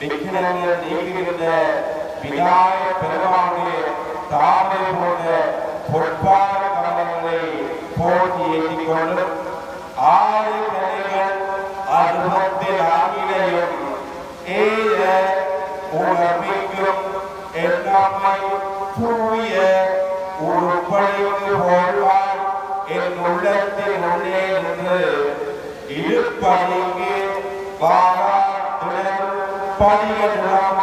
விக்கிரங்கள் நீக்குகின்ற விநாயக பெருமானுடைய தாமரை போன்ற பொற்பாத கமலங்களை போட்டி ஏற்றிக் கொண்டு ஆறு கலைகள் அனுபவத்தில் ஆகிலையும் ஏழ உணர்விக்கும் எல்லாமை தூய உருப்படைந்து போழ்வார் என் உள்ளத்தில் உள்ளே நின்று இருப்பணிக்கு பாராட்டுடன் பதிகளாமம்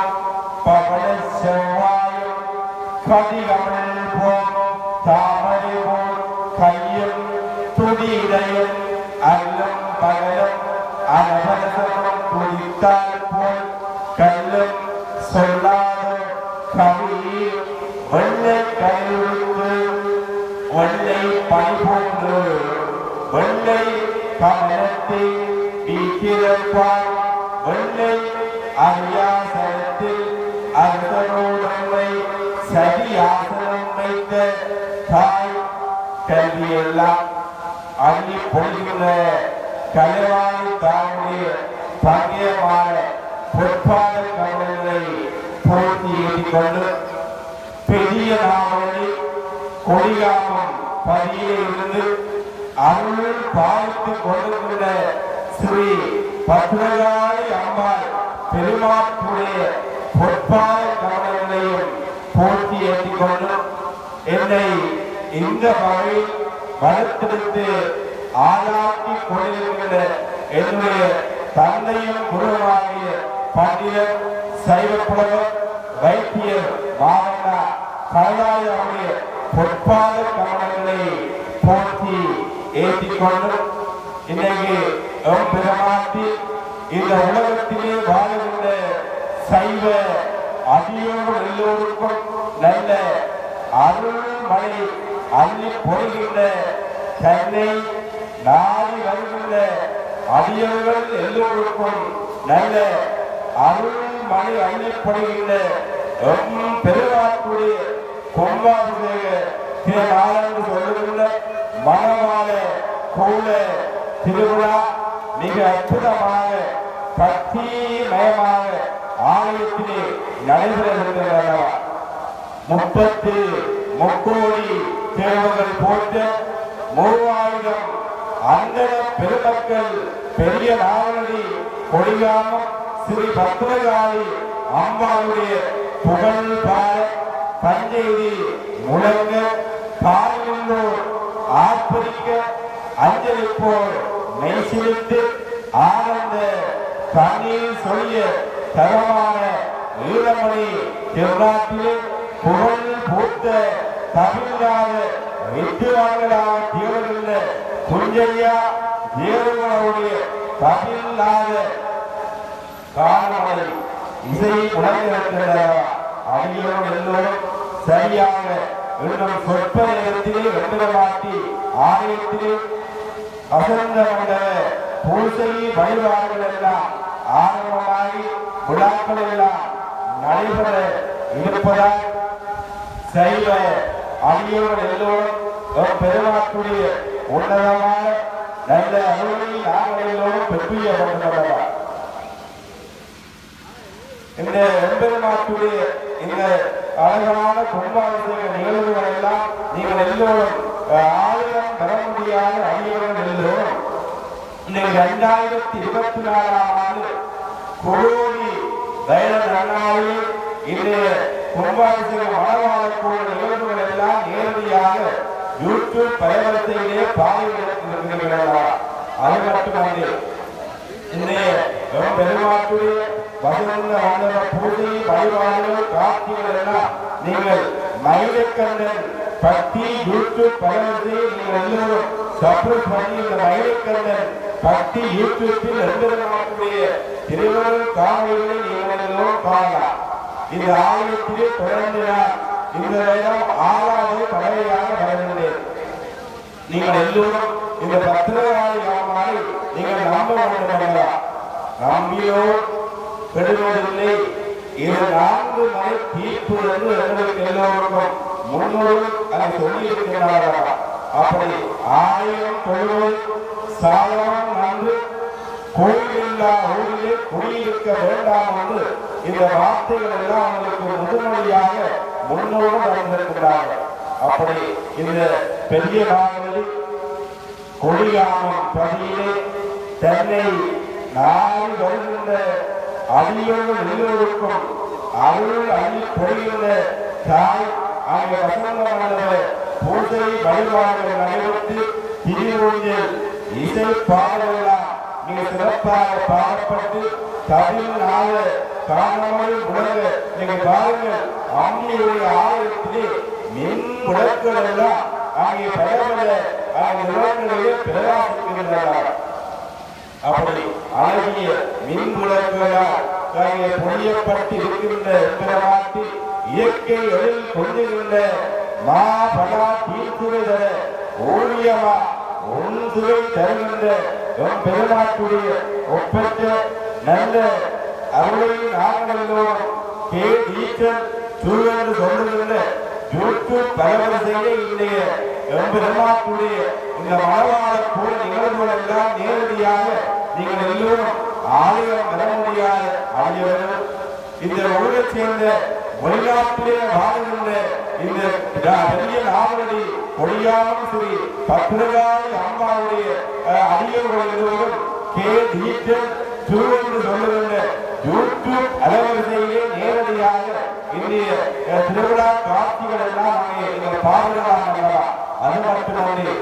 வெள்ளை பனி போன்று வெள்ளை கமலத்தை வீட்டிருப்பார் வெள்ளை அரியாசனத்தில் அரசனோடமை சரியாசனம் வைத்த தாய் கல்வியெல்லாம் அள்ளி பொழிகிற கலைவாணி தாண்டி பங்கேமான பொற்பாத கமல்களை போட்டி ஏற்றிக்கொண்டு பெரிய நாவலை கொடியாமம் பதியிலே இருந்து அருள் பார்த்து கொண்டிருந்த ஸ்ரீ பத்மகாளி அம்மாள் பெருமாட்டுடைய பொற்பாத கமலங்களையும் போட்டி ஏற்றிக் கொண்டு என்னை இந்த வகை வளர்த்தெடுத்து ஆளாக்கி கொண்டிருக்கிற என்னுடைய தந்தையும் குருவாகிய பண்டிதர் சைவ புலவர் வைத்தியர் மாவட்ட கலையாய பொற்பாத கவனங்களை போற்றி ஏற்றிக்கொண்டு இன்னைக்கு பெருமாட்டி இந்த உலகத்திலே வாழ்கின்ற சைவ அடியோடு எல்லோருக்கும் நல்ல அருள் மழை அள்ளி பொறுகின்ற சென்னை நாடி வருகின்ற அடியவர்கள் எல்லோருக்கும் நல்ல அருள் மழை அள்ளிப்படுகின்ற எம் பெருமாட்டுடைய கொம்பாபிஷேக திருநாளன்று சொல்லுகின்ற மனவாள கூல திருவிழா மிக அற்புதமாக பக்திமயமாக ஆலயத்திலே நடைபெறுகின்றன முப்பத்து முக்கோடி தேவர்கள் போன்ற மூவாயிரம் அந்தர பெருமக்கள் பெரிய நாவலடி கொடியாமம் ஸ்ரீ பத்மகாளி அம்பாளுடைய புகழ் பாட பஞ்செய்தி முழங்க பாரில்லோர் ஆப்பிரிக்க அஞ்சலிப்போர் மெய்சிலிட்டு ஆனந்த கண்ணீர் சொல்லிய தரமான ஈழமணி திருநாட்டிலே புகழ் பூத்த தமிழ்நாடு வித்துவான்களாக தீவிர குஞ்சையா தேவனுடைய தமிழ்நாடு. காரணங்களை இசை உணர்ந்திருக்கிற அடியோடு எல்லோரும் சரியாக இன்னும் சொற்ப நேரத்திலே வெற்றிடமாட்டி ஆலயத்திலே அசந்த மண்டல வழிபாடுகள் எல்லாம் ஆரம்பமாகி விழாக்கள் எல்லாம் நடைபெற இருப்பதால் சைவ அடியோடு எல்லோரும் எம் பெருமாட்டுடைய உன்னதமான நல்ல அருளை நாங்கள் பெற்றிய கொண்டுள்ளவர் இந்த எம்பெருமாட்டுடைய இந்த அழகான கும்பாபிஷேக நிகழ்வுகள் எல்லாம் நீங்கள் எல்லோரும் ஆயிரம் பெற முடியாத அடியவர்கள் எல்லோரும் இன்னைக்கு இரண்டாயிரத்தி இருபத்தி நாலாம் ஆண்டு கோடி தைர இன்றைய கும்பாபிஷேக மனவாளக்கூடிய நிகழ்வுகள் எல்லாம் நேரடியாக யூடியூப் பயணத்திலே பார்வையிடுகிறீர்களா அது மட்டுமல்ல இன்றைய பெருமாட்டுடைய வசந்த வந்தன பூஜை வழிபாடுகள் காட்சிகள் எல்லாம் நீங்கள் மயிலக்கண்ணன் பக்தி யூடியூப் பலவற்றை நீங்கள் எல்லோரும் சப்ரஸ் பண்ணி இந்த மயிலக்கண்ணன் பக்தி யூடியூப்பில் எம்பெருமாட்டுடைய திருவள்ளுவர் காணொலிகளை நீங்கள் எல்லோரும் காணலாம். இந்த ஆலயத்திலே தொடர்ந்து இந்த நேரம் ஆறாவது பல நீங்கள் எல்லோரும் இந்த பத்திரகாளி அம்மாவை நீங்கள் நம்ப வேண்டும் நம்பியோ கெடுவதில்லை. இது நான்கு மலை தீர்ப்பு என்று எங்களுக்கு எல்லோருக்கும் முன்னோர் அதை சொல்லியிருக்கிறார்களா அப்படி ஆயிரம் தொழுவது சாதனம் நன்று கோயிலில்லா ஊரிலே குடியிருக்க வேண்டாம் என்று இந்த வார்த்தைகள் எல்லாம் அவங்களுக்கு முதுமொழியாக முன்னோடு நடந்திருக்கிறார்கள் அப்படி இந்த பெரிய நாவலில் கொடியாமம் பதியிலே தன்னை நாடி வருகின்ற அடியோடு எல்லோருக்கும் அருள் அள்ளி பொழிகின்ற தாய் அங்கே வசந்தமானவ பூஜை வழிபாடுகள் நடைபெற்று திருவூஞ்சல் இசை பாடலாம் மிக சிறப்பாக பாடப்பட்டு தமிழ் நாள காணாமல் முழங்க நீங்க பாருங்கள் அம்மியுடைய ஆலயத்திலே மின் முழக்கள் எல்லாம் ஆகிய பல ஆகிய அங்கே பிரகாசிக்கின்றன. அப்படி ஆகிய மின் முழக்கங்களால் அங்கே பொழியப்பட்டு இருக்கின்ற எம்பெருமாட்டி இயற்கை எழில் கொண்டிருந்த மா பலா தீர்த்துரை தர ஓவியமா ஒன்றுவை தருகின்ற எம் பெருமாட்டுடைய ஒப்பற்ற நல்ல அருளை நாங்கள் எல்லோரும் கே. டீச்சர் சூழல் சொல்லுகின்ற யூடியூப் பரவரிசையிலே இன்றைய எம்பெருமாட்டுடைய இந்த மனவாள போல நிகழ்வுகள் எல்லாம் நேரடியாக நீங்கள் எல்லோரும் ஆலயம் வர முடியாத ஆகியவர்கள் இந்த ஊரைச் சேர்ந்த வெளிநாட்டிலே வாழ்கின்ற இந்த பெரிய நாவலடி ஒழியாமல் சரி பத்திரகாளி அம்மாவுடைய அடியவர்கள் எல்லோரும் கே. டீச்சர் திருவென்று சொல்லுகின்ற யூடியூப் அலைவரிசையிலே இன்றைய திருவிழா காட்சிகள் எல்லாம் அங்கே நீங்கள் பார்க்கலாம் அது மட்டுமல்ல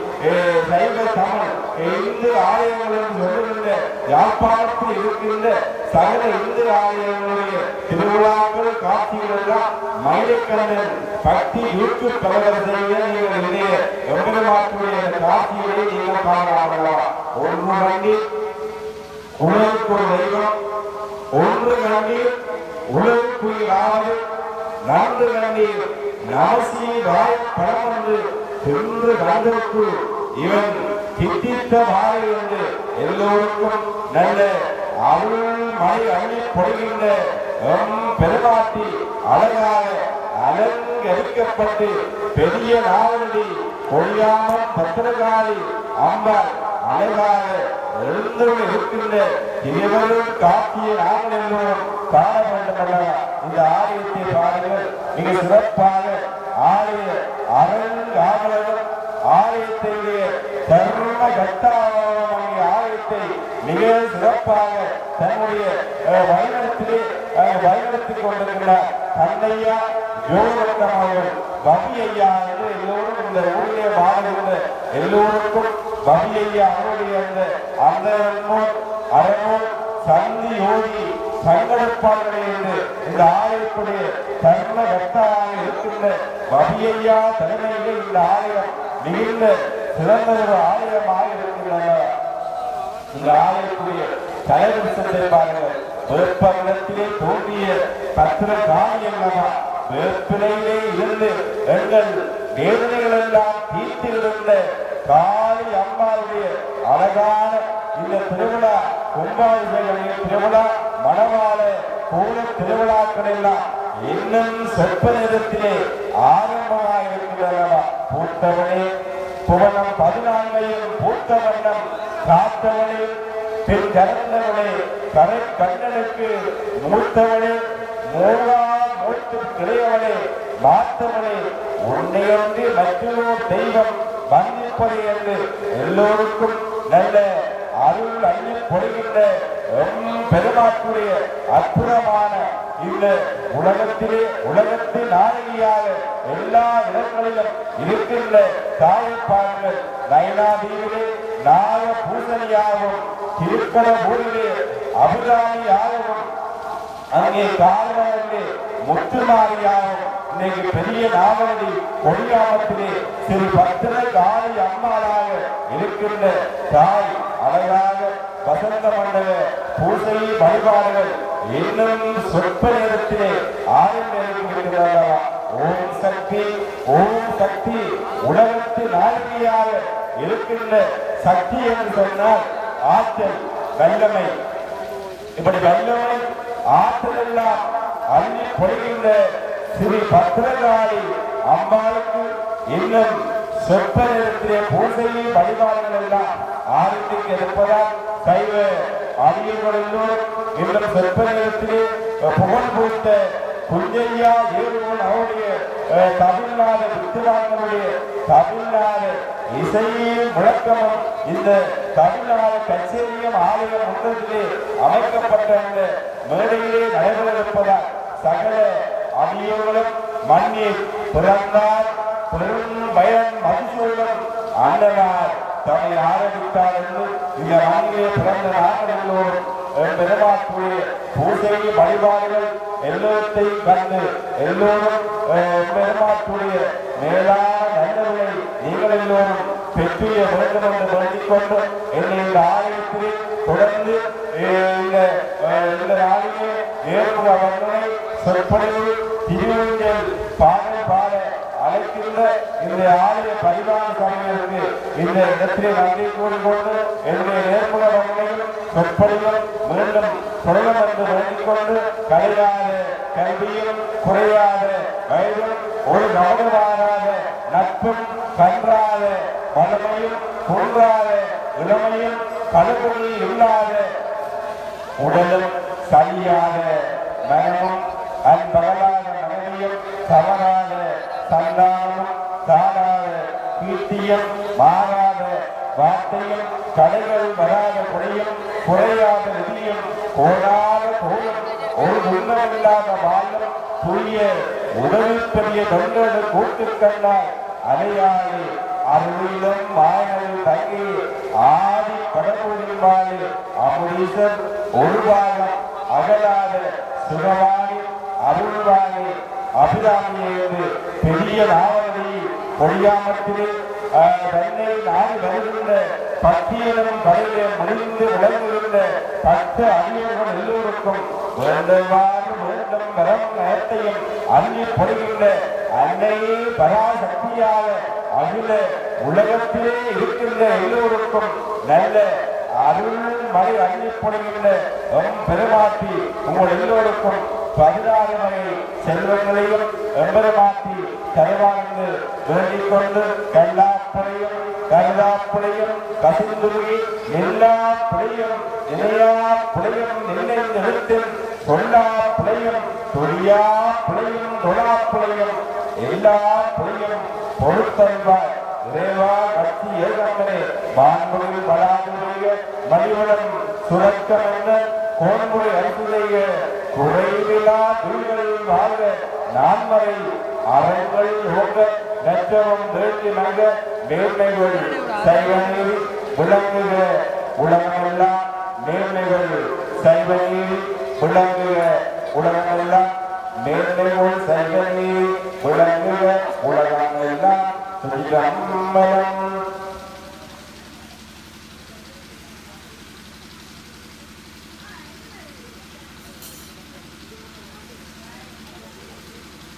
சைவ தமிழ் இந்து ஆலயங்கள் சொல்லுகின்ற யாழ்ப்பாணத்தில் இருக்கின்ற சகல இந்து ஆலயங்களுடைய திருவிழாக்கள் காட்சிகள் எல்லாம் மயிலக்கண்ணன் பக்தி யூடியூப் கலவரசையிலே நீங்கள் இன்றைய எம்பெருமாட்டுடைய காட்சிகளை நீங்கள் காணலாம் ஒன்று வண்டி உலகுக்கு ஒரு தெய்வம் ஒன்று கண்டீர் உலகுக்குயிராவது நான்கு கண்டீர் நாசி வாய் படம் என்று சென்று கண்டற்கு இவன் தித்தித்த வாயில் என்று எல்லோருக்கும் நல்ல அருள் மழை அள்ளி பொழிகின்ற பெருமாட்டி அழகாக அலங்கரிக்கப்பட்டு பெரிய நாவலடி கொழியாமல் பத்திரகாளி அம்பாள் அழகாக எழுந்தருள் இருக்கின்ற இருவரும் நாங்கள் எல்லோரும் காண வேண்டும் அல்லவா இந்த ஆலயத்தை பாருங்கள். மிக சிறப்பாக ஆலய அருங்காவலரும் ஆலயத்திலே தர்ம கட்டாவாகிய ஆலயத்தை மிக சிறப்பாக தன்னுடைய அஹ், வழிநடத்திலே கொண்டிருக்கிறார் தந்தையா ஜோதிடம் பவி ஐயா என்று எல்லோரும் இந்த ஊரிலே வாழ்கின்ற எல்லோருக்கும் பவி ஐயா அவருடைய அந்த அந்த அரணூர் சந்தி யோகி சங்கடப்பாளர்களே என்று இந்த ஆலயத்துடைய தர்ம கட்டாக இருக்கின்ற பவியையா தலைமையிலே இந்த ஆலயம் மிகுந்த சிறந்த ஒரு ஆலயமாக இருக்கின்றன. இந்த ஆலயத்துடைய தலைவரிசத்தை பாருங்கள். வேப்பமரத்திலே தோன்றிய பத்திர காணி அல்லவா வேப்பிலையிலே இருந்து எங்கள் வேதனைகள் எல்லாம் தீர்த்திருந்த காளி அம்மாவுடைய அழகான இந்த திருவிழா கும்பாபிஷேக திருவிழா மணவாள கூட திருவிழாக்கள் எல்லாம் இன்னும் சொற்ப நேரத்திலே ஆரம்பமாக இருக்கின்றனவா பூத்தவனே புவனம் பதினான்கையும் பூத்த வண்ணம் காத்தவனே பின் கரந்தவனே கரை கண்ணனுக்கு மூத்தவனே மூலா மூத்து கிளையவனே மாத்தவனே உன்னையொன்றி மற்றொரு தெய்வம் வந்திப்பது என்று எல்லோருக்கும் நல்ல அருள் அள்ளி பொழிகின்ற எம் அற்புதமான இந்த உலகத்திலே உலகத்து நாயகியாக எல்லா இடங்களிலும் இருக்கின்ற தாயப்பாடுகள் நயனாதீவிலே நாய பூசணியாகவும் திருப்பரபூரிலே அபிராமியாகவும் அங்கே கால்வாயிலே முத்துமாரியாகவும் இன்னைக்கு பெரிய நாவலடி கொடியாமத்திலே திரு பத்திர காளி அம்மாளாக இருக்கின்ற தாய் அழகாக வசந்த மண்டல பூசை வழிபாடுகள் இன்னும் சொற்ப நேரத்திலே ஆரம்பிக்கிறதா ஓம் சக்தி ஓம் சக்தி உலகத்து நாயகியாக இருக்கின்ற சக்தி என்று சொன்னால் ஆற்றல் வல்லமை. இப்படி வல்லமை ஆற்றல் எல்லாம் அள்ளி பொழுகின்ற ஸ்ரீ பத்திரகாளி அம்பாளுக்கு இன்னும் சொற்ப நிறுத்திய பூசையும் வழிபாடுகள் எல்லாம் ஆரம்பிக்க இருப்பதால் சைவ அறிஞர்கள் இன்னும் சொற்ப நேரத்திலே புகழ் பூத்த குஞ்சையா ஏழுவன் அவருடைய தமிழ்நாடு வித்துவாங்களுடைய தமிழ்நாடு இசையையும் முழக்கமும் இந்த தமிழ்நாடு கச்சேரியும் ஆலயம் ஒன்றத்திலே அமைக்கப்பட்ட இந்த மேடையிலே நடைபெற இருப்பதால் சகல அடியோடும் மண்ணில் பிறந்தார் பெரும் பயன் மதிசூழலும் அண்ணனார். தன்னை ஆரம்பித்தார் என்று இந்த மண்ணிலே பிறந்த நாடுகளோடும் பெருமாற்றுடைய பூசை வழிபாடுகள் எல்லோத்தையும் கண்டு எல்லோரும் அஹ், மேலான நல்லவர்களை நீங்கள் எல்லோரும் பெற்றிய வேண்டும் என்று வேண்டிக் கொண்டு என்னை இந்த ஆலயத்திலே தொடர்ந்து இந்த ஏற்புற வந்தனை சொற்பொழிவு திருவஞ்சல் பாடல் பாட அழைக்கின்ற இந்த ஆலய பரிமாண சபைகளுக்கு இந்த இடத்திலே நன்றி கூறிக்கொண்டு என்னுடைய நேர்முக வந்தனையும் சொற்பொழிவும் மீண்டும் தொடரும் என்று வேண்டிக் கலையாத கல்வியும் குறையாத வயதும் ஒரு கவனமாறாத நட்பும் கன்றாத வளமையும் குன்றாத இளமையும் கடுபொழி இல்லாத உடலும் மனமும் அன்பகலாத மனைவியும் தவறாத சந்தானமும் தாடாத கீர்த்தியம் மாறாத வார்த்தையும் கடைகள் வராத குறையும் குறையாத நிதியும் கோடாத தோளும் ஒரு முன்னமில்லாத வாழ்வும் தூய உடலில் பெரிய தொண்டோடு கூட்டுக் கண்டால் அலையாளி அருளிலும் மாயனில் தங்கி ஆதி கடவுளின் வாழி அமுதீசன் ஒரு பாகம் அகலாத சுகவாணி அருள்வாணி அபிராமி பெரிய நாவலை பொழியாமத்திலே ஆஹ், தன்னை நாடு வருகின்ற பத்தியனும் கடையிலே முடிந்து விளங்குகின்ற பத்து அடியவர்கள் எல்லோருக்கும் வேண்டுமாறு வேண்டும் வரம் நேரத்தையும் அள்ளி பொழுகின்ற அன்னையே பராசக்தியாக அகில உலகத்திலே இருக்கின்ற எல்லோருக்கும் நல்ல அருள் மழை அள்ளி பொழுகின்ற பெருமாட்டி உங்கள் எல்லோருக்கும் பதினாறு வகை செல்வங்களையும் எம்பெருமாட்டி தருவாங்க வேண்டிக் கொண்டு கல்லாப்புடையும் கருதாப்புடையும் கசிந்துருகி எல்லா புடையும் இணையா புடையும் நிலை நிறுத்தில் சொல்லா புடையும் தொழியா புடையும் தொழா புடையும் எல்லா புடையும் பொறுத்தல்வாய் இறைவா கட்சி ஏகம்பனே மாண்புகள் வளாகுடைய மணிவளம் சுரக்கம் என்ன கோன்முறை அரசுடைய குறைவிலா துணிகளில் வாழ்க. நான்மறை அறங்கள் ஓங்க நற்றவம் வேண்டி நங்க நேர்மைகள் சைவனில் விளங்குக. உலகமெல்லாம் நேர்மைகள் சைவனில் விளங்குக. உலகமெல்லாம் நேர்மைகள் சைவனில் விளங்குக. உலகமெல்லாம் சுஜம்பலம்